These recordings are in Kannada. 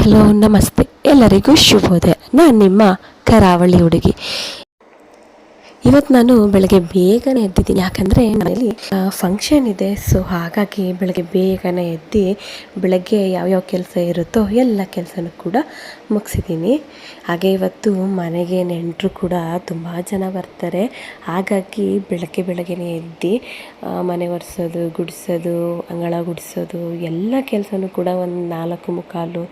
ಹಲೋ ನಮಸ್ತೆ. ಎಲ್ಲರಿಗೂ ಶುಭೋದಯ. ನಾನು ನಿಮ್ಮ ಕರಾವಳಿ ಹುಡುಗಿ. ಇವತ್ತು ನಾನು ಬೆಳಗ್ಗೆ ಬೇಗನೆ ಎದ್ದಿದ್ದೀನಿ. ಯಾಕಂದರೆ ಮನೆಯಲ್ಲಿ ಫಂಕ್ಷನ್ ಇದೆ. ಸೊ ಹಾಗಾಗಿ ಬೆಳಗ್ಗೆ ಬೇಗನೆ ಎದ್ದು, ಬೆಳಗ್ಗೆ ಯಾವ್ಯಾವ ಕೆಲಸ ಇರುತ್ತೋ ಎಲ್ಲ ಕೆಲಸನೂ ಕೂಡ ಮುಗಿಸಿದ್ದೀನಿ. ಹಾಗೆ ಇವತ್ತು ಮನೆಗೆ ನೆಂಟರು ಕೂಡ ತುಂಬ ಜನ ಬರ್ತಾರೆ. ಹಾಗಾಗಿ ಬೆಳಗ್ಗೆ ಬೆಳಗ್ಗೆನೇ ಎದ್ದು ಮನೆ ಒರೆಸೋದು, ಗುಡಿಸೋದು, ಅಂಗಳ ಗುಡಿಸೋದು, ಎಲ್ಲ ಕೆಲಸನೂ ಕೂಡ ಒಂದು ನಾಲ್ಕು ಮುಕ್ಕಾಲು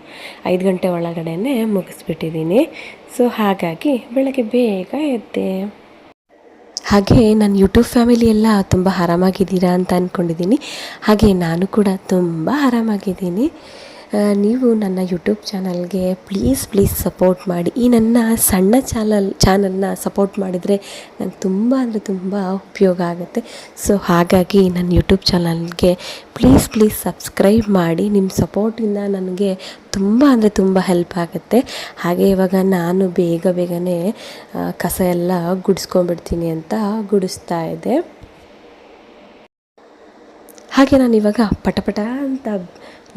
ಐದು ಗಂಟೆ ಒಳಗಡೆನೆ ಮುಗಿಸ್ಬಿಟ್ಟಿದ್ದೀನಿ. ಸೊ ಹಾಗಾಗಿ ಬೆಳಗ್ಗೆ ಬೇಗ ಎದ್ದೆ. ಹಾಗೆ ನನ್ನ ಯೂಟ್ಯೂಬ್ ಫ್ಯಾಮಿಲಿ ಎಲ್ಲ ತುಂಬ ಆರಾಮಾಗಿದ್ದೀರಾ ಅಂತ ಅಂದ್ಕೊಂಡಿದ್ದೀನಿ ಹಾಗೆ ನಾನು ಕೂಡ ತುಂಬ ಆರಾಮಾಗಿದ್ದೀನಿ. ನೀವು ನನ್ನ ಯೂಟ್ಯೂಬ್ ಚಾನಲ್ಗೆ ಪ್ಲೀಸ್ ಪ್ಲೀಸ್ ಸಪೋರ್ಟ್ ಮಾಡಿ. ಈ ನನ್ನ ಸಣ್ಣ ಚಾನಲ್ ಚಾನಲ್ನ ಸಪೋರ್ಟ್ ಮಾಡಿದರೆ ನಂಗೆ ತುಂಬ ಅಂದರೆ ತುಂಬ ಉಪಯೋಗ ಆಗುತ್ತೆ. ಸೊ ಹಾಗಾಗಿ ನನ್ನ ಯೂಟ್ಯೂಬ್ ಚಾನಲ್ಗೆ ಪ್ಲೀಸ್ ಪ್ಲೀಸ್ ಸಬ್ಸ್ಕ್ರೈಬ್ ಮಾಡಿ. ನಿಮ್ಮ ಸಪೋರ್ಟಿಂದ ನನಗೆ ತುಂಬ ಅಂದರೆ ತುಂಬ ಹೆಲ್ಪ್ ಆಗುತ್ತೆ. ಹಾಗೆ ಇವಾಗ ನಾನು ಬೇಗ ಬೇಗನೆ ಕಸ ಎಲ್ಲ ಗುಡಿಸ್ಕೊಂಡ್ಬಿಡ್ತೀನಿ ಅಂತ ಗುಡಿಸ್ತಾ ಇದೆ ಹಾಗೆ ನಾನು ಇವಾಗ ಪಟಪಟ ಪಟ ಅಂತ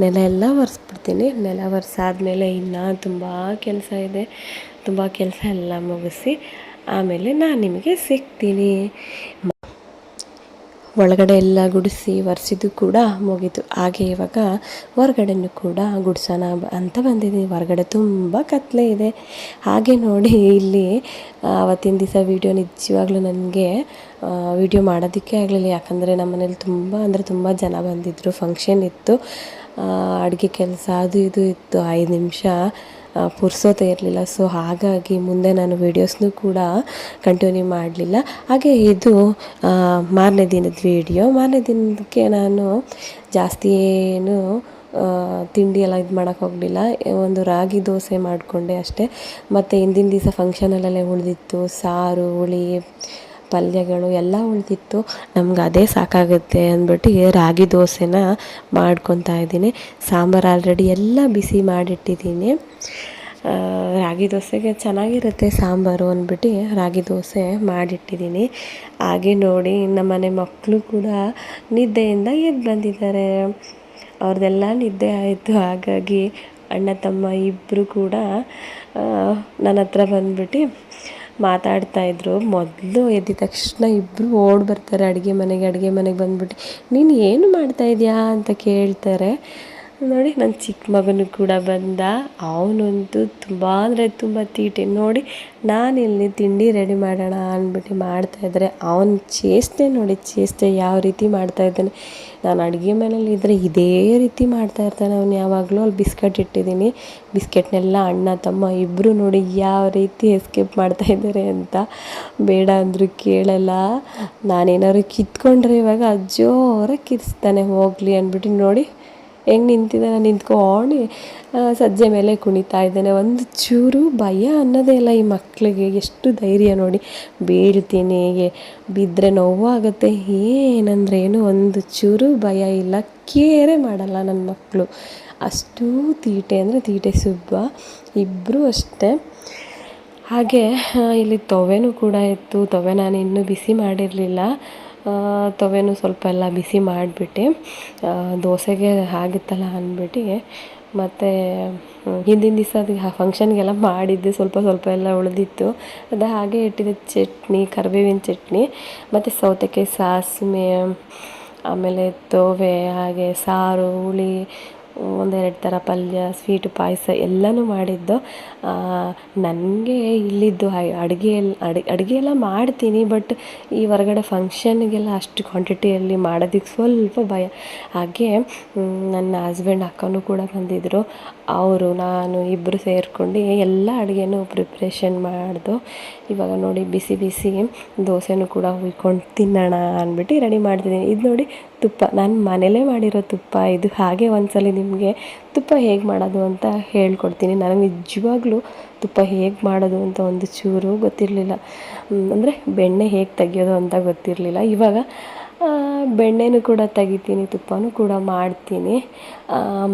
ನೆಲ ಎಲ್ಲ ಒರೆಸ್ಬಿಡ್ತೀನಿ. ನೆಲ ಒರೆಸಾದ್ಮೇಲೆ ಇನ್ನೂ ತುಂಬ ಕೆಲಸ ಇದೆ. ತುಂಬ ಕೆಲಸ ಎಲ್ಲ ಮುಗಿಸಿ ಆಮೇಲೆ ನಾನು ನಿಮಗೆ ಸಿಗ್ತೀನಿ. ಒಳಗಡೆ ಎಲ್ಲ ಗುಡಿಸಿ ಒರೆಸಿದ್ದು ಕೂಡ ಮುಗೀತು. ಹಾಗೆ ಇವಾಗ ಹೊರಗಡೆನೂ ಕೂಡ ಗುಡಿಸೋಣ ಅಂತ ಬಂದಿದ್ದೀನಿ. ಹೊರಗಡೆ ತುಂಬ ಕತ್ಲೆ ಇದೆ. ಹಾಗೆ ನೋಡಿ ಇಲ್ಲಿ ಆವತ್ತಿನ ದಿವಸ ವೀಡಿಯೋ ನಿಜವಾಗ್ಲೂ ನನಗೆ ವಿಡಿಯೋ ಮಾಡೋದಕ್ಕೆ ಆಗಲಿಲ್ಲ. ಯಾಕಂದರೆ ನಮ್ಮ ಮನೇಲಿ ತುಂಬ ಅಂದರೆ ತುಂಬ ಜನ ಬಂದಿದ್ದರು ಫಂಕ್ಷನ್ ಇತ್ತು. ಅಡುಗೆ ಕೆಲಸ ಅದು ಇದು ಇತ್ತು, ಐದು ನಿಮಿಷ. ಪುರ್ಸೋತೆ ಇರಲಿಲ್ಲ. ಸೊ ಹಾಗಾಗಿ ಮುಂದೆ ನಾನು ವೀಡಿಯೋಸ್ನೂ ಕೂಡ ಕಂಟಿನ್ಯೂ ಮಾಡಲಿಲ್ಲ. ಹಾಗೆ ಇದು ಮಾರನೇ ದಿನದ ವೀಡಿಯೋ ಮಾರನೇ ದಿನಕ್ಕೆ ನಾನು ಜಾಸ್ತಿ ಏನು ತಿಂಡಿ ಎಲ್ಲ ಇದು ಮಾಡೋಕ್ಕೆ ಹೋಗಲಿಲ್ಲ. ಒಂದು ರಾಗಿ ದೋಸೆ ಮಾಡಿಕೊಂಡೆ ಅಷ್ಟೇ. ಮತ್ತು ಹಿಂದಿನ ದಿವಸ ಫಂಕ್ಷನಲ್ಲೆಲ್ಲ ಉಳಿದಿತ್ತು. ಸಾರು, ಹುಳಿ ಪಲ್ಯಗಳು ಎಲ್ಲ ಉಳಿದಿತ್ತು. ನಮ್ಗೆ ಅದೇ ಸಾಕಾಗುತ್ತೆ ಅಂದ್ಬಿಟ್ಟು ರಾಗಿ ದೋಸೆನ ಮಾಡ್ಕೊತಾ ಇದ್ದೀನಿ. ಸಾಂಬಾರು ಆಲ್ರೆಡಿ ಎಲ್ಲ ಬಿಸಿ ಮಾಡಿಟ್ಟಿದ್ದೀನಿ. ರಾಗಿ ದೋಸೆಗೆ ಚೆನ್ನಾಗಿರುತ್ತೆ ಸಾಂಬಾರು ಅಂದ್ಬಿಟ್ಟು ರಾಗಿ ದೋಸೆ ಮಾಡಿಟ್ಟಿದ್ದೀನಿ. ಹಾಗೆ ನೋಡಿ ನಮ್ಮನೆ ಮಕ್ಕಳು ಕೂಡ ನಿದ್ದೆಯಿಂದ ಎದ್ದು ಬಂದಿದ್ದಾರೆ. ಅವ್ರದ್ದೆಲ್ಲ ನಿದ್ದೆ ಆಯಿತು. ಹಾಗಾಗಿ ಅಣ್ಣ ತಮ್ಮ ಇಬ್ಬರು ಕೂಡ ನನ್ನ ಹತ್ರ ಬಂದ್ಬಿಟ್ಟು ಮಾತಾಡ್ತಾ ಇದ್ರು. ಮೊದಲು ಎದ್ದ ತಕ್ಷಣ ಇಬ್ಬರು ಓಡಿ ಬರ್ತಾರೆ. ಅಡುಗೆ ಮನೆಗೆ ಅಡುಗೆ ಮನೆಗೆ ಬಂದ್ಬಿಟ್ಟು, ನೀನು ಏನು ಮಾಡ್ತಾ ಇದೀಯಾ? ಅಂತ ಕೇಳ್ತಾರೆ. ನೋಡಿ ನನ್ನ ಚಿಕ್ಕ ಮಗನೂ ಕೂಡ ಬಂದ. ಅವನಂತೂ ತುಂಬ ಅಂದರೆ ತುಂಬ ತೀಟೆ. ನೋಡಿ, ನಾನು ಇಲ್ಲಿ ತಿಂಡಿ ರೆಡಿ ಮಾಡೋಣ ಅಂದ್ಬಿಟ್ಟು ಮಾಡ್ತಾಯಿದ್ರೆ ಅವನ ಚೇಷ್ಟೆ ನೋಡಿ, ಚೇಷ್ಟೆ ಯಾವ ರೀತಿ ಮಾಡ್ತಾ ಇದ್ದಾನೆ. ನಾನು ಅಡುಗೆ ಮನೇಲಿ ಇದ್ದರೆ ಇದೇ ರೀತಿ ಮಾಡ್ತಾ ಇರ್ತಾನೆ ಅವನು. ಯಾವಾಗಲೂ ಅಲ್ಲಿ ಬಿಸ್ಕೆಟ್ ಇಟ್ಟಿದ್ದೀನಿ. ಬಿಸ್ಕೆಟ್ನೆಲ್ಲ ಅಣ್ಣ, ತಮ್ಮ ಇಬ್ಬರು ನೋಡಿ ಯಾವ ರೀತಿ ಎಸ್ಕೇಪ್ ಮಾಡ್ತಾ ಇದ್ದಾರೆ ಅಂತ ಬೇಡ ಅಂದರೂ ಕೇಳಲ್ಲ. ನಾನೇನಾದ್ರು ಕಿತ್ಕೊಂಡ್ರೆ ಇವಾಗ ಜೋರಾಗಿ ಕಿರಿಸ್ತಾನೆ, ಹೋಗಲಿ ಅಂದ್ಬಿಟ್ಟು ನೋಡಿ ಹೆಂಗೆ ನಿಂತಿದ್ದಾನೆ ನಿಂತ್ಕೊಂಡು ಸಜ್ಜೆ ಮೇಲೆ ಕುಣಿತಾ ಇದ್ದಾನೆ. ಒಂದು ಚೂರು ಭಯ ಅನ್ನೋದೇ ಇಲ್ಲ ಈ ಮಕ್ಕಳಿಗೆ ಎಷ್ಟು ಧೈರ್ಯ ನೋಡಿ, ಬೀಳ್ತೀನಿ ಹೇಗೆ ಬಿದ್ದರೆ ನೋವಾಗುತ್ತೆ, ಏನಂದ್ರೆ ಏನು, ಒಂದು ಚೂರು ಭಯ ಇಲ್ಲ. ಕೇರೆ ಮಾಡಲ್ಲ ನನ್ನ ಮಕ್ಕಳು ಅಷ್ಟು ತೀಟೆ ಅಂದರೆ ತೀಟೆ ಸುಬ್ಬ. ಇಬ್ಬರು ಅಷ್ಟೇ. ಹಾಗೆ ಇಲ್ಲಿ ತೊವೆನೂ ಕೂಡ ಇತ್ತು. ತೊವೆ ನಾನು ಇನ್ನೂ ಬಿಸಿ ಮಾಡಿರಲಿಲ್ಲ. ತೊವೆನೂ ಸ್ವಲ್ಪ ಎಲ್ಲ ಬಿಸಿ ಮಾಡಿಬಿಟ್ಟು. ದೋಸೆಗೆ ಆಗಿತ್ತಲ್ಲ ಅಂದ್ಬಿಟ್ಟು. ಮತ್ತು ಹಿಂದಿನ ದಿವಸ ಅದು ಫಂಕ್ಷನ್ಗೆಲ್ಲ ಮಾಡಿದ್ದೆ. ಸ್ವಲ್ಪ ಸ್ವಲ್ಪ ಎಲ್ಲ ಉಳಿದಿತ್ತು. ಅದು ಹಾಗೆ ಇಟ್ಟಿದ್ದೆ ಚಟ್ನಿ, ಕರಿಬೇವಿನ ಚಟ್ನಿ, ಮತ್ತು ಸೌತೆಕಾಯಿ ಸಾಸಿವೆ, ಆಮೇಲೆ ತೋವೆ ಹಾಗೆ ಸಾರು, ಹುಳಿ ಒಂದೆರಡು ಥರ ಪಲ್ಯ, ಸ್ವೀಟ್ ಪಾಯಸ ಎಲ್ಲನೂ ಮಾಡಿದ್ದು. ನನಗೆ ಇಲ್ಲಿದ್ದು ಅಡುಗೆಯಲ್ಲಿ ಅಡು, ಅಡುಗೆ ಎಲ್ಲ ಮಾಡ್ತೀನಿ, ಬಟ್ ಈ ಹೊರಗಡೆ ಫಂಕ್ಷನ್ಗೆಲ್ಲ ಅಷ್ಟು ಕ್ವಾಂಟಿಟಿಯಲ್ಲಿ ಮಾಡೋದಕ್ಕೆ ಸ್ವಲ್ಪ ಭಯ. ಹಾಗೆ ನನ್ನ ಹಸ್ಬೆಂಡ್ ಅಕ್ಕನೂ ಕೂಡ ಬಂದಿದ್ದರು ಅವರು, ನಾನು ಇಬ್ಬರು ಸೇರ್ಕೊಂಡು ಎಲ್ಲ ಅಡುಗೆನೂ ಪ್ರಿಪ್ರೇಷನ್ ಮಾಡಿದು. ಇವಾಗ ನೋಡಿ, ಬಿಸಿ ಬಿಸಿ ದೋಸೆನೂ ಕೂಡ ಹುಯ್ಕೊಂಡು ತಿನ್ನೋಣ ಅಂದ್ಬಿಟ್ಟು ರೆಡಿ ಮಾಡ್ತಿದ್ದೀನಿ. ಇದು ನೋಡಿ ತುಪ್ಪ. ನಾನು ಮನೇಲೇ ಮಾಡಿರೋ ತುಪ್ಪ. ಇದು ಹಾಗೆ ಒಂದ್ಸಲ ನಿಮಗೆ ತುಪ್ಪ ಹೇಗೆ ಮಾಡೋದು ಅಂತ ಹೇಳ್ಕೊಡ್ತೀನಿ. ನನಗೆ ನಿಜವಾಗ್ಲೂ ತುಪ್ಪ ಹೇಗೆ ಮಾಡೋದು ಅಂತ ಒಂದು ಚೂರು ಗೊತ್ತಿರಲಿಲ್ಲ. ಅಂದರೆ ಬೆಣ್ಣೆ ಹೇಗೆ ತೆಗೆಯೋದು ಅಂತ ಗೊತ್ತಿರಲಿಲ್ಲ. ಇವಾಗ ಬೆಣ್ಣೆನೂ ಕೂಡ ತೆಗಿತೀನಿ, ತುಪ್ಪನೂ ಕೂಡ ಮಾಡ್ತೀನಿ.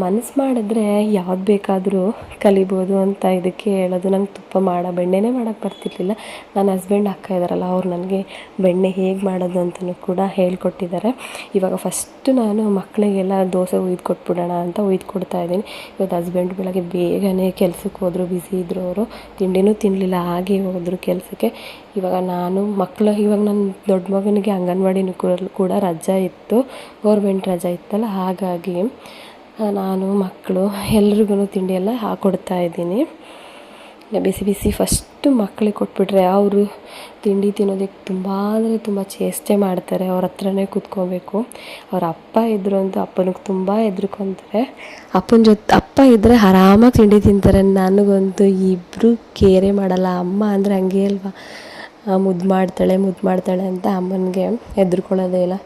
ಮನಸ್ಸು ಮಾಡಿದ್ರೆ ಯಾವ್ದು ಬೇಕಾದರೂ ಕಲಿಬೋದು ಅಂತ ಇದಕ್ಕೆ ಹೇಳೋದು. ನಂಗೆ ತುಪ್ಪ ಮಾಡೋ, ಬೆಣ್ಣೆನೇ ಮಾಡೋಕ್ಕೆ ಬರ್ತಿರ್ಲಿಲ್ಲ. ನನ್ನ ಹಸ್ಬೆಂಡ್ ಅಕ್ಕ ಇದ್ದಾರಲ್ಲ ಅವ್ರು ನನಗೆ ಬೆಣ್ಣೆ ಹೇಗೆ ಮಾಡೋದು ಅಂತಲೂ ಕೂಡ ಹೇಳ್ಕೊಟ್ಟಿದ್ದಾರೆ. ಇವಾಗ ಫಸ್ಟು ನಾನು ಮಕ್ಕಳಿಗೆಲ್ಲ ದೋಸೆ ಉಯ್ದು ಕೊಟ್ಬಿಡೋಣ ಅಂತ ಉಯ್ದು ಕೊಡ್ತಾ ಇದ್ದೀನಿ. ಇವತ್ತು ಹಸ್ಬೆಂಡ್ ಬೆಳಗ್ಗೆ ಬೇಗನೆ ಕೆಲಸಕ್ಕೆ ಹೋದರು ಬ್ಯುಸಿ ಇದ್ದರು ಅವರು. ತಿಂಡಿನೂ ತಿನ್ನಲಿಲ್ಲ ಹಾಗೆ ಹೋದರು ಕೆಲಸಕ್ಕೆ. ಇವಾಗ ನಾನು ಮಕ್ಕಳು, ಇವಾಗ ನನ್ನ ದೊಡ್ಡ ಮಗನಿಗೆ ಅಂಗನವಾಡಿನೂ ಕೂಡ ರಜಾ ಇತ್ತು ಗೌರ್ಮೆಂಟ್ ರಜಾ ಇತ್ತಲ್ಲ, ಹಾಗಾಗಿ ನಾನು ಮಕ್ಕಳು ಎಲ್ರಿಗೂ ತಿಂಡಿ ಎಲ್ಲ ಹಾಕ್ಕೊಡ್ತಾ ಇದ್ದೀನಿ. ಬಿಸಿ ಬಿಸಿ ಫಸ್ಟು ಮಕ್ಕಳಿಗೆ ಕೊಟ್ಬಿಟ್ರೆ ಅವರು ತಿಂಡಿ ತಿನ್ನೋದಕ್ಕೆ ತುಂಬ ಅಂದರೆ ತುಂಬ ಚೇಷ್ಟೆ ಮಾಡ್ತಾರೆ, ಅವ್ರ ಹತ್ರನೇ ಕೂತ್ಕೋಬೇಕು. ಅವ್ರ ಅಪ್ಪ ಇದ್ದರು ಅಂತೂ ಅಪ್ಪನಿಗೆ ತುಂಬ ಹೆದ್ರ್ಕೊಂತಾರೆ. ಅಪ್ಪನ ಜೊತೆ ಅಪ್ಪ ಇದ್ದರೆ ಆರಾಮಾಗಿ ತಿಂಡಿ ತಿಂತಾರೆ. ನನಗಂತೂ ಇಬ್ಬರು ಕೇರೆ ಮಾಡಲ್ಲ. ಅಮ್ಮ ಅಂದರೆ ಹಂಗೆ ಅಲ್ವಾ? ಮುದ್ದು ಮಾಡ್ತಾಳೆ ಮುದ್ದು ಮಾಡ್ತಾಳೆ ಅಂತ ಅಮ್ಮನಿಗೆ ಹೆದ್ರಿಕೊಳ್ಳೋದೇ ಇಲ್ಲ.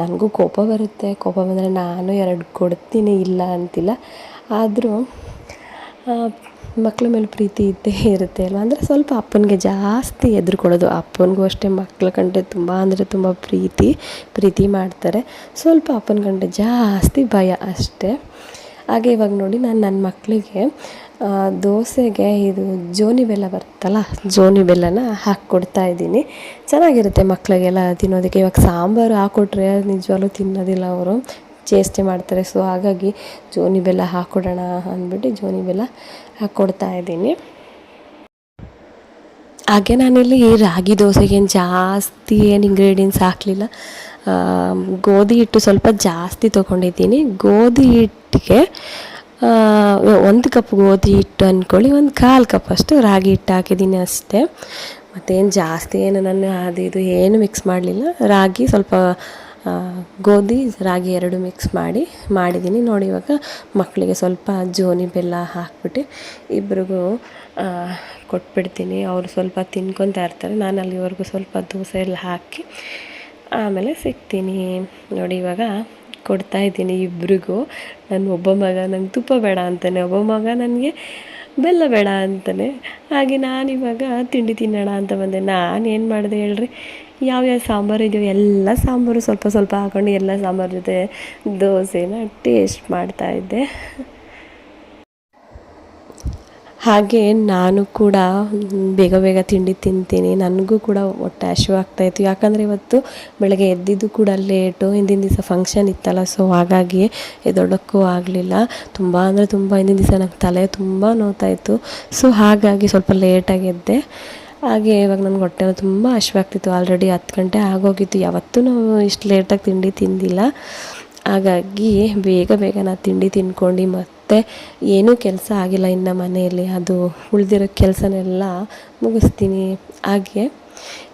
ನನಗೂ ಕೋಪ ಬರುತ್ತೆ. ಕೋಪ ಬಂದರೆ ನಾನು ಎರಡು ಕೊಡ್ತೀನಿ, ಇಲ್ಲ ಅಂತಿಲ್ಲ. ಆದರೂ ಮಕ್ಳ ಮೇಲೆ ಪ್ರೀತಿ ಇದ್ದೇ ಇರುತ್ತೆ ಅಲ್ವ? ಅಂದರೆ ಸ್ವಲ್ಪ ಅಪ್ಪನಿಗೆ ಜಾಸ್ತಿ ಹೆದ್ರ್ಕೊಳ್ಳೋದು. ಅಪ್ಪನಿಗೂ ಅಷ್ಟೇ ಮಕ್ಕಳ ಕಂಡ್ರೆ ತುಂಬ, ಅಂದರೆ ತುಂಬ ಪ್ರೀತಿ ಪ್ರೀತಿ ಮಾಡ್ತಾರೆ. ಸ್ವಲ್ಪ ಅಪ್ಪನ ಕಂಡ್ರೆ ಜಾಸ್ತಿ ಭಯ ಅಷ್ಟೇ. ಹಾಗೆ ಇವಾಗ ನೋಡಿ, ನಾನು ನನ್ನ ಮಕ್ಕಳಿಗೆ ದೋಸೆಗೆ ಇದು ಜೋನಿ ಬೆಲ್ಲ ಬರುತ್ತಲ್ಲ, ಜೋನಿ ಬೆಲ್ಲನ ಹಾಕ್ಕೊಡ್ತಾ ಇದ್ದೀನಿ. ಚೆನ್ನಾಗಿರುತ್ತೆ ಮಕ್ಕಳಿಗೆಲ್ಲ ತಿನ್ನೋದಕ್ಕೆ. ಇವಾಗ ಸಾಂಬಾರು ಹಾಕ್ಕೊಟ್ರೆ ನಿಜವಾಗ್ಲೂ ತಿನ್ನೋದಿಲ್ಲ ಅವರು. ಚೇಷ್ಟೆ ಮಾಡ್ತಾರೆ. ಸೊ ಹಾಗಾಗಿ ಜೋನಿ ಬೆಲ್ಲ ಹಾಕ್ಕೊಡೋಣ ಅಂದ್ಬಿಟ್ಟು ಜೋನಿ ಬೆಲ್ಲ ಹಾಕ್ಕೊಡ್ತಾ ಇದ್ದೀನಿ. ಹಾಗೆ ನಾನಿಲ್ಲಿ ರಾಗಿ ದೋಸೆಗೆ ಏನು ಜಾಸ್ತಿ ಏನು ಇಂಗ್ರೀಡಿಯೆಂಟ್ಸ್ ಹಾಕಲಿಲ್ಲ. ಗೋಧಿ ಹಿಟ್ಟು ಸ್ವಲ್ಪ ಜಾಸ್ತಿ ತೊಗೊಂಡಿದ್ದೀನಿ. ಗೋಧಿ ಹಿಟ್ಟಿಗೆ ಒಂದು ಕಪ್ ಗೋಧಿ ಹಿಟ್ಟು ಅಂದ್ಕೊಳ್ಳಿ ಒಂದು ಕಾಲು ಕಪ್ ಅಷ್ಟು ರಾಗಿ ಹಿಟ್ಟು ಹಾಕಿದ್ದೀನಿ ಅಷ್ಟೇ. ಮತ್ತೇನು ಜಾಸ್ತಿ ಏನು ನಾನು ಅದು ಇದು ಏನು ಮಿಕ್ಸ್ ಮಾಡಲಿಲ್ಲ. ರಾಗಿ ಸ್ವಲ್ಪ ಗೋಧಿ, ರಾಗಿ ಎರಡು ಮಿಕ್ಸ್ ಮಾಡಿ ಮಾಡಿದ್ದೀನಿ ನೋಡಿ ಇವಾಗ ಮಕ್ಕಳಿಗೆ ಸ್ವಲ್ಪ ಜೋನಿ ಬೆಲ್ಲ ಹಾಕ್ಬಿಟ್ಟು ಇಬ್ರಿಗೂ ಕೊಟ್ಬಿಡ್ತೀನಿ. ಅವರು ಸ್ವಲ್ಪ ತಿನ್ಕೊತಾ ಇರ್ತಾರೆ. ನಾನು ಅಲ್ಲಿವರೆಗೂ ಸ್ವಲ್ಪ ದೋಸೆ ಎಲ್ಲ ಹಾಕಿ ಆಮೇಲೆ ಸಿಗ್ತೀನಿ. ನೋಡಿ ಇವಾಗ ಕೊಡ್ತಾ ಇದ್ದೀನಿ ಇಬ್ರಿಗೂ. ನನ್ನ ಒಬ್ಬ ಮಗ ನಂಗೆ ತುಪ್ಪ ಬೇಡ ಅಂತಾನೆ, ಒಬ್ಬ ಮಗ ನನಗೆ ಬೆಲ್ಲ ಬೇಡ ಅಂತಾನೆ. ಹಾಗೆ ನಾನು ಇವಾಗ ತಿಂಡಿ ತಿನ್ನೋಣ ಅಂತ ಬಂದೆ. ನಾನು ಏನು ಮಾಡಿದೆ ಹೇಳ್ರಿ? ಯಾವ್ಯಾವ ಸಾಂಬಾರು ಇದೆಯೋ ಎಲ್ಲ ಸಾಂಬಾರು ಸ್ವಲ್ಪ ಸ್ವಲ್ಪ ಹಾಕೊಂಡು ಎಲ್ಲ ಸಾಂಬಾರು ಜೊತೆ ದೋಸೆನ ಟೇಸ್ಟ್ ಮಾಡ್ತಾಯಿದ್ದೆ ಹಾಗೆ ನಾನು ಕೂಡ ಬೇಗ ಬೇಗ ತಿಂಡಿ ತಿಂತೀನಿ. ನನಗೂ ಕೂಡ ಹೊಟ್ಟೆ ಹಸಿವಾಗ್ತಾಯಿತ್ತು ಯಾಕಂದರೆ ಇವತ್ತು ಬೆಳಗ್ಗೆ ಎದ್ದಿದ್ದು ಕೂಡ ಲೇಟು ಹಿಂದಿನ ದಿವಸ ಫಂಕ್ಷನ್ ಇತ್ತಲ್ಲ ಸೊ ಹಾಗಾಗಿ ಎದೊಡಕ್ಕೂ ಆಗಲಿಲ್ಲ. ತುಂಬ ಅಂದರೆ ತುಂಬ ಹಿಂದಿನ ದಿವಸ ನಂಗೆ ತಲೆ ತುಂಬ ನೋವ್ತಾಯಿತ್ತು ಸೊ ಹಾಗಾಗಿ ಸ್ವಲ್ಪ ಲೇಟಾಗಿ ಎದ್ದೆ. ಹಾಗೆ ಇವಾಗ ನನಗೆ ಹೊಟ್ಟೆ ತುಂಬ ಹಸಿವಾಗ್ತಿತ್ತು ಆಲ್ರೆಡಿ ಹತ್ತು ಗಂಟೆ ಆಗೋಗಿತ್ತು. ಯಾವತ್ತೂ ನಾವು ಇಷ್ಟು ಲೇಟಾಗಿ ತಿಂಡಿ ತಿಂದಿಲ್ಲ. ಹಾಗಾಗಿ ಬೇಗ ಬೇಗ ನಾನು ತಿಂಡಿ ತಿನ್ಕೊಂಡು ಮತ್ತು ಏನೂ ಕೆಲಸ ಆಗಿಲ್ಲ ಇನ್ನು ಮನೆಯಲ್ಲಿ. ಅದು ಉಳಿದಿರೋ ಕೆಲಸನೆಲ್ಲ ಮುಗಿಸ್ತೀನಿ ಹಾಗೆ.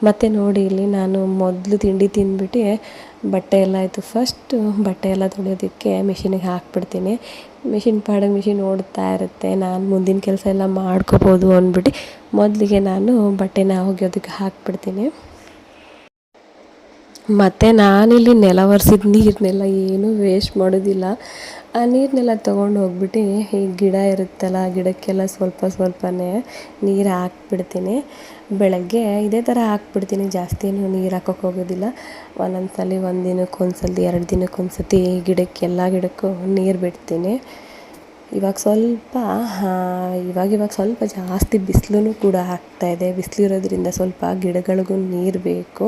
ಮತ್ತು ನೋಡಿ ಇಲ್ಲಿ ನಾನು ಮೊದಲು ತಿಂಡಿ ತಿಂದ್ಬಿಟ್ಟು ಬಟ್ಟೆ ಎಲ್ಲ ಆಯಿತು. ಫಸ್ಟು ಬಟ್ಟೆ ಎಲ್ಲ ತೊಳೆಯೋದಕ್ಕೆ ಮಿಷಿನಿಗೆ ಹಾಕ್ಬಿಡ್ತೀನಿ. ಮಿಷಿನ್ ಪಾಡ ಮಿಷಿನ್ ಓಡ್ತಾ ಇರುತ್ತೆ. ನಾನು ಮುಂದಿನ ಕೆಲಸ ಎಲ್ಲ ಮಾಡ್ಕೋಬೋದು ಅಂದ್ಬಿಟ್ಟು ಮೊದಲಿಗೆ ನಾನು ಬಟ್ಟೆನ ಒಗೆಯೋದಕ್ಕೆ ಹಾಕ್ಬಿಡ್ತೀನಿ. ಮತ್ತು ನಾನಿಲ್ಲಿ ನೆಲ ಒರೆಸಿದ ನೀರನ್ನೆಲ್ಲ ಏನೂ ವೇಸ್ಟ್ ಮಾಡೋದಿಲ್ಲ. ಆ ನೀರನ್ನೆಲ್ಲ ತೊಗೊಂಡು ಹೋಗ್ಬಿಟ್ಟು ಈ ಗಿಡ ಇರುತ್ತಲ್ಲ ಗಿಡಕ್ಕೆಲ್ಲ ಸ್ವಲ್ಪ ಸ್ವಲ್ಪನೇ ನೀರು ಹಾಕ್ಬಿಡ್ತೀನಿ. ಬೆಳಗ್ಗೆ ಇದೇ ಥರ ಹಾಕ್ಬಿಡ್ತೀನಿ, ಜಾಸ್ತಿ ಏನು ನೀರು ಹಾಕೋಕೆ ಹೋಗೋದಿಲ್ಲ. ಒಂದೊಂದು ಸಲ ಒಂದು ದಿನಕ್ಕೆ ಒಂದು ಸಲ ಎರಡು ದಿನಕ್ಕೆ ಒಂದು ಸತಿ ಗಿಡಕ್ಕೆ ಎಲ್ಲ ಗಿಡಕ್ಕೂ ನೀರು ಬಿಡ್ತೀನಿ. ಇವಾಗ ಸ್ವಲ್ಪ ಇವಾಗ ಇವಾಗ ಸ್ವಲ್ಪ ಜಾಸ್ತಿ ಬಿಸಿಲೂ ಕೂಡ ಆಗ್ತಾ ಇದೆ. ಬಿಸಿಲಿರೋದ್ರಿಂದ ಸ್ವಲ್ಪ ಗಿಡಗಳಿಗೂ ನೀರು ಬೇಕು.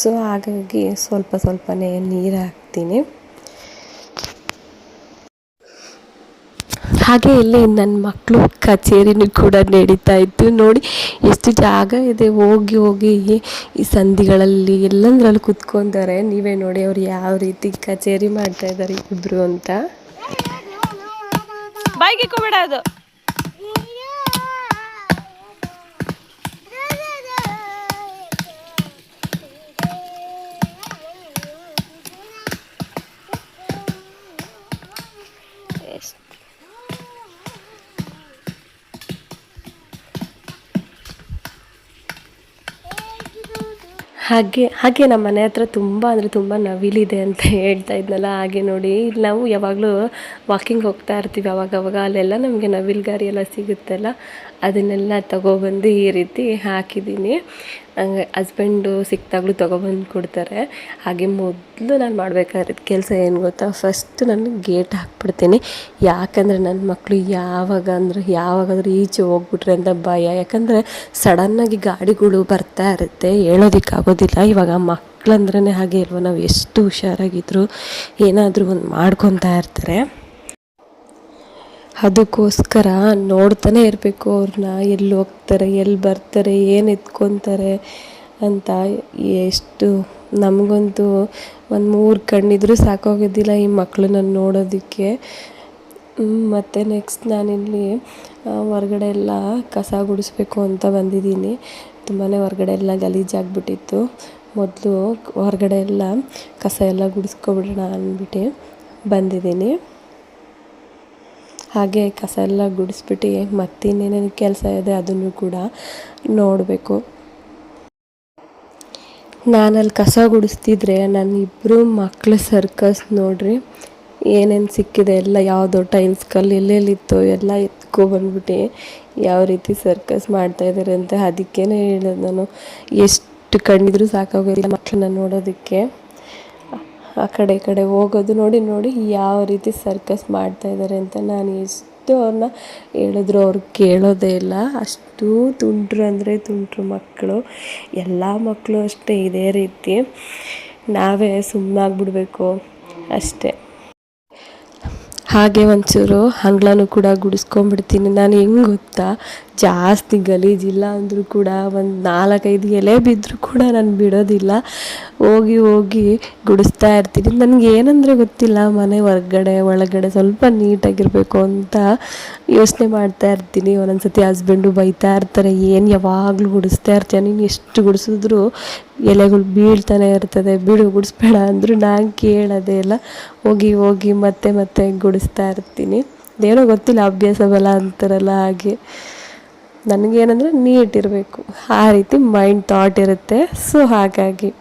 ಸೊ ಹಾಗಾಗಿ ಸ್ವಲ್ಪ ಸ್ವಲ್ಪನೇ ನೀರು ಹಾಕ್ತೀನಿ. ಹಾಗೆ ಇಲ್ಲಿ ನನ್ನ ಮಕ್ಕಳು ಕಚೇರಿನೂ ಕೂಡ ನಡೀತಾ ಇತ್ತು. ನೋಡಿ, ಎಷ್ಟು ಜಾಗ ಇದೆ. ಹೋಗಿ ಹೋಗಿ ಈ ಸಂಧಿಗಳಲ್ಲಿ ಎಲ್ಲಂದ್ರಲ್ಲಿ ಕುತ್ಕೊತಾರೆ ನೀವೇ ನೋಡಿ ಅವ್ರು ಯಾವ ರೀತಿ ಕಚೇರಿ ಮಾಡ್ತಾ ಇದ್ದಾರೆ ಇಬ್ಬರು ಅಂತ. ಬಾಯಿಗೆ ಇಕ್ಕೋಬೇಡ ಅದು ಹಾಗೆ ಹಾಗೆ ನಮ್ಮ ಮನೆ ಹತ್ರ ತುಂಬ ಅಂದರೆ ತುಂಬ ನವಿಲಿದೆ ಅಂತ ಹೇಳ್ತಾ ಇದ್ನಲ್ಲ, ಹಾಗೆ ನೋಡಿ. ನಾವು ಯಾವಾಗಲೂ ವಾಕಿಂಗ್ ಹೋಗ್ತಾ ಇರ್ತೀವಿ ಅವಾಗವಾಗ, ಅಲ್ಲೆಲ್ಲ ನಮಗೆ ನವಿಲು ಗರಿ ಎಲ್ಲ ಸಿಗುತ್ತಲ್ಲ, ಅದನ್ನೆಲ್ಲ ತಗೊಬಂದು ಈ ರೀತಿ ಹಾಕಿದ್ದೀನಿ. ಹಂಗೆ ಹಸ್ಬೆಂಡು ಸಿಕ್ತಾಗಲೂ ತೊಗೊಬಂದು ಕೊಡ್ತಾರೆ. ಹಾಗೆ ಮೊದಲು ನಾನು ಮಾಡಬೇಕಾದ ಕೆಲಸ ಏನು ಗೊತ್ತಾ? ಫಸ್ಟ್ ನಾನು ಗೇಟ್ ಹಾಕ್ಬಿಡ್ತೀನಿ. ಯಾಕಂದರೆ ನನ್ನ ಮಕ್ಕಳು ಯಾವಾಗ ಅಂದರೆ ಯಾವಾಗಾದರೂ ಈಚೆ ಹೋಗ್ಬಿಟ್ರೆ ಅಂತ ಭಯ. ಯಾಕಂದರೆ ಸಡನ್ನಾಗಿ ಗಾಡಿಗಳು ಬರ್ತಾ ಇರುತ್ತೆ. ಹೇಳೋದಕ್ಕಾಗೋದಿಲ್ಲ. ಇವಾಗ ಮಕ್ಕಳಂದ್ರೇ ಹಾಗೆ ಇಲ್ವ ನಾವು ಎಷ್ಟು ಹುಷಾರಾಗಿದ್ರು ಏನಾದರೂ ಒಂದು ಮಾಡ್ಕೊತಾ ಇರ್ತಾರೆ. ಅದಕ್ಕೋಸ್ಕರ ನೋಡ್ತಾನೆ ಇರಬೇಕು ಅವ್ರನ್ನ. ಎಲ್ಲಿ ಹೋಗ್ತಾರೆ, ಎಲ್ಲಿ ಬರ್ತಾರೆ, ಏನು ಎತ್ಕೊತಾರೆ ಅಂತ ಎಷ್ಟು ನಮಗಂತೂ ಒಂದು ಮೂರು ಕಣ್ಣಿದ್ರೂ ಸಾಕಾಗೋದಿಲ್ಲ ಈ ಮಕ್ಕಳನ್ನ ನೋಡೋದಕ್ಕೆ. ಮತ್ತು ನೆಕ್ಸ್ಟ್ ನಾನಿಲ್ಲಿ ಹೊರಗಡೆ ಎಲ್ಲ ಕಸ ಗುಡಿಸ್ಬೇಕು ಅಂತ ಬಂದಿದ್ದೀನಿ. ತುಂಬಾ ಹೊರಗಡೆ ಎಲ್ಲ ಗಲೀಜಾಗ್ಬಿಟ್ಟಿತ್ತು ಮೊದಲು ಹೊರಗಡೆ ಎಲ್ಲ ಕಸ ಎಲ್ಲ ಗುಡಿಸ್ಕೊಬಿಡೋಣ ಅಂದ್ಬಿಟ್ಟು ಬಂದಿದ್ದೀನಿ. ಹಾಗೆ ಕಸ ಎಲ್ಲ ಗುಡಿಸ್ಬಿಟ್ಟು ಮತ್ತಿನ್ನೇನೇನು ಕೆಲಸ ಇದೆ ಅದನ್ನು ಕೂಡ ನೋಡಬೇಕು. ನಾನಲ್ಲಿ ಕಸ ಗುಡಿಸ್ತಿದ್ರೆ ನನ್ನ ಇಬ್ಬರು ಮಕ್ಕಳ ಸರ್ಕಸ್ ನೋಡ್ರಿ, ಏನೇನು ಸಿಕ್ಕಿದೆ ಎಲ್ಲ, ಯಾವುದೋ ಟೈಲ್ಸ್ ಕಲ್ಲು ಎಲ್ಲೆಲ್ಲಿತ್ತು ಎಲ್ಲ ಎತ್ಕೊಬಂದ್ಬಿಟ್ಟು ಯಾವ ರೀತಿ ಸರ್ಕಸ್ ಮಾಡ್ತಾಯಿದ್ದಾರೆ ಅಂತ ಅದಕ್ಕೇನೆ ಹೇಳೋದು ನಾನು. ಎಷ್ಟು ಕಣ್ಣಿದ್ರೂ ಸಾಕಾಗೋದಿಲ್ಲ ಮಕ್ಕಳನ್ನ ನೋಡೋದಕ್ಕೆ. ಆ ಕಡೆ ಈ ಕಡೆ ಹೋಗೋದು ನೋಡಿ ನೋಡಿ ಯಾವ ರೀತಿ ಸರ್ಕಸ್ ಮಾಡ್ತಾ ಇದ್ದಾರೆ ಅಂತ ನಾನು ಎಷ್ಟು ಅವ್ರನ್ನ ಹೇಳಿದ್ರು, ಅವ್ರು ಕೇಳೋದೇ ಇಲ್ಲ. ಅಷ್ಟು ತುಂಟ್ರು ಅಂದರೆ ತುಂಟ್ರು ಮಕ್ಕಳು. ಎಲ್ಲ ಮಕ್ಕಳು ಅಷ್ಟೇ ಇದೇ ರೀತಿ. ನಾವೇ ಸುಮ್ಮನಾಗ್ಬಿಡ್ಬೇಕು ಅಷ್ಟೇ. ಹಾಗೆ ಒಂಚೂರು ಅಂಗ್ಳನೂ ಕೂಡ ಗುಡಿಸ್ಕೊಂಡ್ಬಿಡ್ತೀನಿ. ನಾನು ಹೆಂಗೆ ಗೊತ್ತಾ? ಜಾಸ್ತಿ ಗಲೀಜಿಲ್ಲ ಅಂದರೂ ಕೂಡ ಒಂದು ನಾಲ್ಕೈದು ಎಲೆ ಬಿದ್ದರೂ ಕೂಡ ನಾನು ಬಿಡೋದಿಲ್ಲ. ಹೋಗಿ ಹೋಗಿ ಗುಡಿಸ್ತಾ ಇರ್ತೀನಿ. ನನಗೆ ಏನಂದರೆ ಗೊತ್ತಿಲ್ಲ, ಮನೆ ಹೊರ್ಗಡೆ, ಒಳಗಡೆ ಸ್ವಲ್ಪ ನೀಟಾಗಿರಬೇಕು ಅಂತ ಯೋಚನೆ ಮಾಡ್ತಾ ಇರ್ತೀನಿ. ಒಂದೊಂದು ಸತಿ ಹಸ್ಬೆಂಡು ಬೈತಾ ಇರ್ತಾರೆ, ಏನು ಯಾವಾಗಲೂ ಗುಡಿಸ್ತಾ ಇರ್ತೀನಿ ಎಷ್ಟು ಗುಡಿಸಿದ್ರು ಎಲೆಗಳು ಬೀಳ್ತಾನೆ ಇರ್ತದೆ. ಬಿಡು ಗುಡಿಸ್ಬೇಡ ಅಂದರೂ ನಾನು ಕೇಳೋದೇ ಇಲ್ಲ. ಹೋಗಿ ಹೋಗಿ ಮತ್ತೆ ಮತ್ತೆ ಗುಡಿಸ್ತಾ ಇರ್ತೀನಿ. ಏನೋ ಗೊತ್ತಿಲ್ಲ ಅಭ್ಯಾಸ ಬಲ ಅಂತಾರಲ್ಲ ಹಾಗೆ. ನನಗೇನಂದರೆ ನೀಟ್ ಇರಬೇಕು. ಆ ರೀತಿ ಮೈಂಡ್ ಥಾಟ್ ಇರುತ್ತೆ. ಸೊ ಹಾಗಾಗಿ.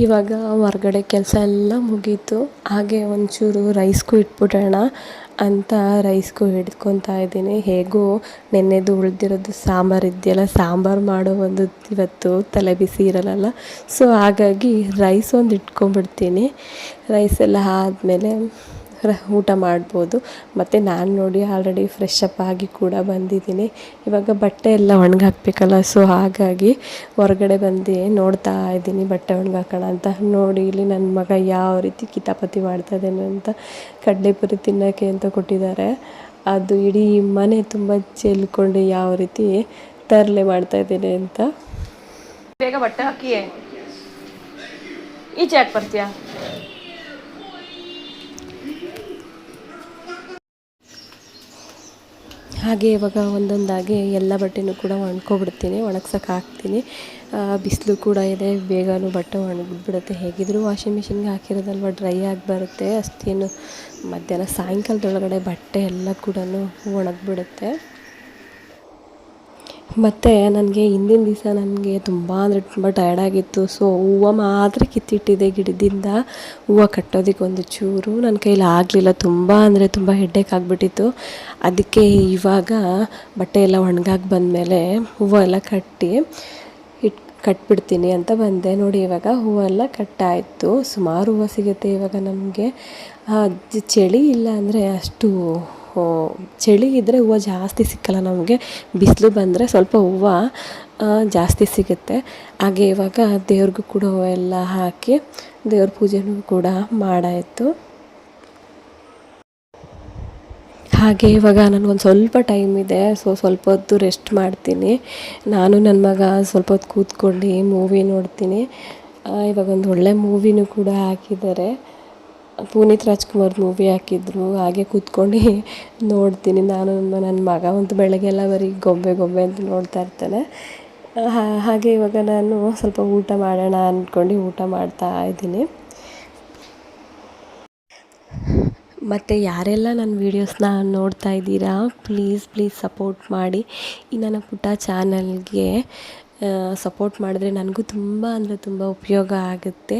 ಇವಾಗ ಹೊರ್ಗಡೆ ಕೆಲಸ ಎಲ್ಲ ಮುಗೀತು. ಹಾಗೆ ಒಂಚೂರು ರೈಸ್ಗೂ ಇಟ್ಬಿಡೋಣ. ಅಂತ ರೈಸ್ಗೂ ಹಿಡ್ಕೊತಾ ಇದ್ದೀನಿ. ಹೇಗೂ ನೆನ್ನೆದು ಉಳಿದಿರೋದು ಸಾಂಬಾರು ಇದೆಯಲ್ಲ, ಸಾಂಬಾರು ಮಾಡೋ ಒಂದು ಇವತ್ತು ತಲೆ ಬಿಸಿ ಇರಲ್ಲ. ಸೊ ಹಾಗಾಗಿ ರೈಸ್ ಒಂದು ಇಟ್ಕೊಂಡ್ಬಿಡ್ತೀನಿ. ರೈಸ್ ಎಲ್ಲ ಆದಮೇಲೆ ಊಟ ಮಾಡ್ಬೋದು. ಮತ್ತು ನಾನು ನೋಡಿ ಆಲ್ರೆಡಿ ಫ್ರೆಶ್ ಅಪ್ ಆಗಿ ಕೂಡ ಬಂದಿದ್ದೀನಿ. ಇವಾಗ ಬಟ್ಟೆ ಎಲ್ಲ ಒಣಗಾಕ್ಬೇಕಲ್ಲ ಸೊ ಹಾಗಾಗಿ ಹೊರಗಡೆ ಬಂದು ನೋಡ್ತಾ ಇದ್ದೀನಿ ಬಟ್ಟೆ ಒಣಗಾಕೋಣ ಅಂತ. ನೋಡಿ ಇಲ್ಲಿ ನನ್ನ ಮಗ ಯಾವ ರೀತಿ ಕಿತಾಪತಿ ಮಾಡ್ತಾ ಇದ್ದೇನೆ ಅಂತ ಕಡಲೆಪುರಿ ತಿನ್ನೋಕ್ಕೆ ಅಂತ ಕೊಟ್ಟಿದ್ದಾರೆ. ಅದು ಇಡೀ ಮನೆ ತುಂಬ ಚೆಲ್ಕೊಂಡು ಯಾವ ರೀತಿ ತರಲೆ ಮಾಡ್ತಾ ಇದ್ದೇನೆ ಅಂತ. ಬೇಗ ಬಟ್ಟೆ ಹಾಕಿ ಈಚೆ ಯಾಕೆ ಬರ್ತೀಯಾ? ಹಾಗೆ ಇವಾಗ ಒಂದೊಂದಾಗಿ ಎಲ್ಲ ಬಟ್ಟೆನೂ ಕೂಡ ಒಣ್ಕೊಬಿಡ್ತೀನಿ, ಒಣಗ್ಸೋಕೆ ಹಾಕ್ತೀನಿ. ಬಿಸಿಲು ಕೂಡ ಇದೆ, ಬೇಗನೂ ಬಟ್ಟೆ ಒಣಗಿಬಿಡುತ್ತೆ ಹೇಗಿದ್ದರೂ ವಾಷಿಂಗ್ ಮಿಷಿನ್ಗೆ ಹಾಕಿರೋದಲ್ವ, ಡ್ರೈ ಆಗಿ ಬರುತ್ತೆ. ಅಷ್ಟೇನು ಮಧ್ಯಾಹ್ನ ಸಾಯಂಕಾಲದೊಳಗಡೆ ಬಟ್ಟೆ ಎಲ್ಲ ಕೂಡ ಒಣಗಿಬಿಡುತ್ತೆ. ಮತ್ತು ನನಗೆ ಹಿಂದಿನ ದಿವಸ ನನಗೆ ತುಂಬ ಅಂದರೆ ತುಂಬ ಟಯರ್ಡಾಗಿತ್ತು ಸೊ ಹೂವು ಮಾತ್ರ ಕಿತ್ತಿಟ್ಟಿದ್ದೆ ಗಿಡದಿಂದ. ಹೂವು ಕಟ್ಟೋದಕ್ಕೆ ಒಂದು ಚೂರು ನನ್ನ ಕೈಲಿ ಆಗಲಿಲ್ಲ. ತುಂಬ ಅಂದರೆ ತುಂಬ ಹೆಡ್ಡೇಕ್ ಆಗಿಬಿಟ್ಟಿತ್ತು. ಅದಕ್ಕೆ ಇವಾಗ ಬಟ್ಟೆ ಎಲ್ಲ ಒಣಗಾಕಿ ಬಂದಮೇಲೆ ಹೂವು ಎಲ್ಲ ಕಟ್ಟಿ ಇಟ್ ಕಟ್ಬಿಡ್ತೀನಿ ಅಂತ ಬಂದೆ. ನೋಡಿ, ಇವಾಗ ಹೂವೆಲ್ಲ ಕಟ್ಟಾಯಿತು. ಸುಮಾರು ಹೂವು ಸಿಗುತ್ತೆ ಇವಾಗ ನಮಗೆ. ಚಳಿ ಇಲ್ಲ ಅಂದರೆ ಅಷ್ಟು ಚಳಿ ಇದ್ದರೆ ಹೂವು ಜಾಸ್ತಿ ಸಿಕ್ಕಲ್ಲ ನಮಗೆ. ಬಿಸಿಲು ಬಂದರೆ ಸ್ವಲ್ಪ ಹೂವು ಜಾಸ್ತಿ ಸಿಗುತ್ತೆ. ಹಾಗೆ ಇವಾಗ ದೇವ್ರಿಗೂ ಕೂಡ ಎಲ್ಲ ಹಾಕಿ ದೇವ್ರ ಪೂಜೆನೂ ಕೂಡ ಮಾಡಾಯಿತು. ಹಾಗೆ ಇವಾಗ ನನಗೊಂದು ಸ್ವಲ್ಪ ಟೈಮ್ ಇದೆ ಸೊ ಸ್ವಲ್ಪ ಹೊತ್ತು ರೆಸ್ಟ್ ಮಾಡ್ತೀನಿ. ನಾನು ನನ್ನ ಮಗ ಸ್ವಲ್ಪ ಹೊತ್ತು ಕೂತ್ಕೊಂಡು ಮೂವಿ ನೋಡ್ತೀನಿ. ಇವಾಗ ಒಂದು ಒಳ್ಳೆ ಮೂವಿನೂ ಕೂಡ ಹಾಕಿದ್ದಾರೆ. ಪುನೀತ್ ರಾಜ್ಕುಮಾರ್ ಮೂವಿ ಹಾಕಿದ್ರು, ಹಾಗೆ ಕೂತ್ಕೊಂಡು ನೋಡ್ತೀನಿ. ನಾನು ನನ್ನ ಮಗ ಅಂತೂ ಬೆಳಗ್ಗೆಲ್ಲ ಬರೀ ಗೊಂಬೆ ಗೊಂಬೆ ಅಂತ ನೋಡ್ತಾ ಇರ್ತಾನೆ. ಹಾಗೆ ಇವಾಗ ನಾನು ಸ್ವಲ್ಪ ಊಟ ಮಾಡೋಣ ಅಂದ್ಕೊಂಡು ಊಟ ಮಾಡ್ತಾ ಇದ್ದೀನಿ. ಮತ್ತು ಯಾರೆಲ್ಲ ನನ್ನ ವೀಡಿಯೋಸ್ನ ನೋಡ್ತಾ ಇದ್ದೀರಾ ಪ್ಲೀಸ್ ಪ್ಲೀಸ್ ಸಪೋರ್ಟ್ ಮಾಡಿ. ಈ ನನ್ನ ಪುಟ್ಟ ಚಾನಲ್ಗೆ ಸಪೋರ್ಟ್ ಮಾಡಿದ್ರೆ ನನಗೂ ತುಂಬ ಅಂದರೆ ತುಂಬ ಉಪಯೋಗ ಆಗುತ್ತೆ.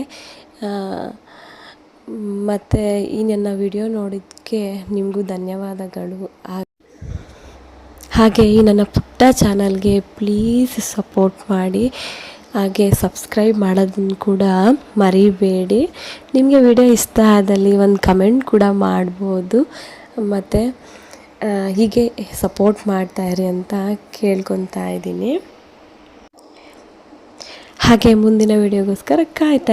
ಮತ್ತು ಈ ನನ್ನ ವಿಡಿಯೋ ನೋಡಿದ್ದಕ್ಕೆ ನಿಮಗೂ ಧನ್ಯವಾದಗಳು. ಹಾಗೆ ಈ ನನ್ನ ಪುಟ್ಟ ಚಾನಲ್ಗೆ ಪ್ಲೀಸ್ ಸಪೋರ್ಟ್ ಮಾಡಿ. ಹಾಗೆ ಸಬ್ಸ್ಕ್ರೈಬ್ ಮಾಡೋದನ್ನು ಕೂಡ ಮರಿಬೇಡಿ. ನಿಮಗೆ ವಿಡಿಯೋ ಇಷ್ಟ ಆದಲ್ಲಿ ಒಂದು ಕಮೆಂಟ್ ಕೂಡ ಮಾಡ್ಬೋದು. ಮತ್ತು ಹೀಗೆ ಸಪೋರ್ಟ್ ಮಾಡ್ತಾಯಿರಿ ಅಂತ ಕೇಳ್ಕೊತಾ ಇದ್ದೀನಿ. ಹಾಗೆ ಮುಂದಿನ ವಿಡಿಯೋಗೋಸ್ಕರ ಕಾಯ್ತಾ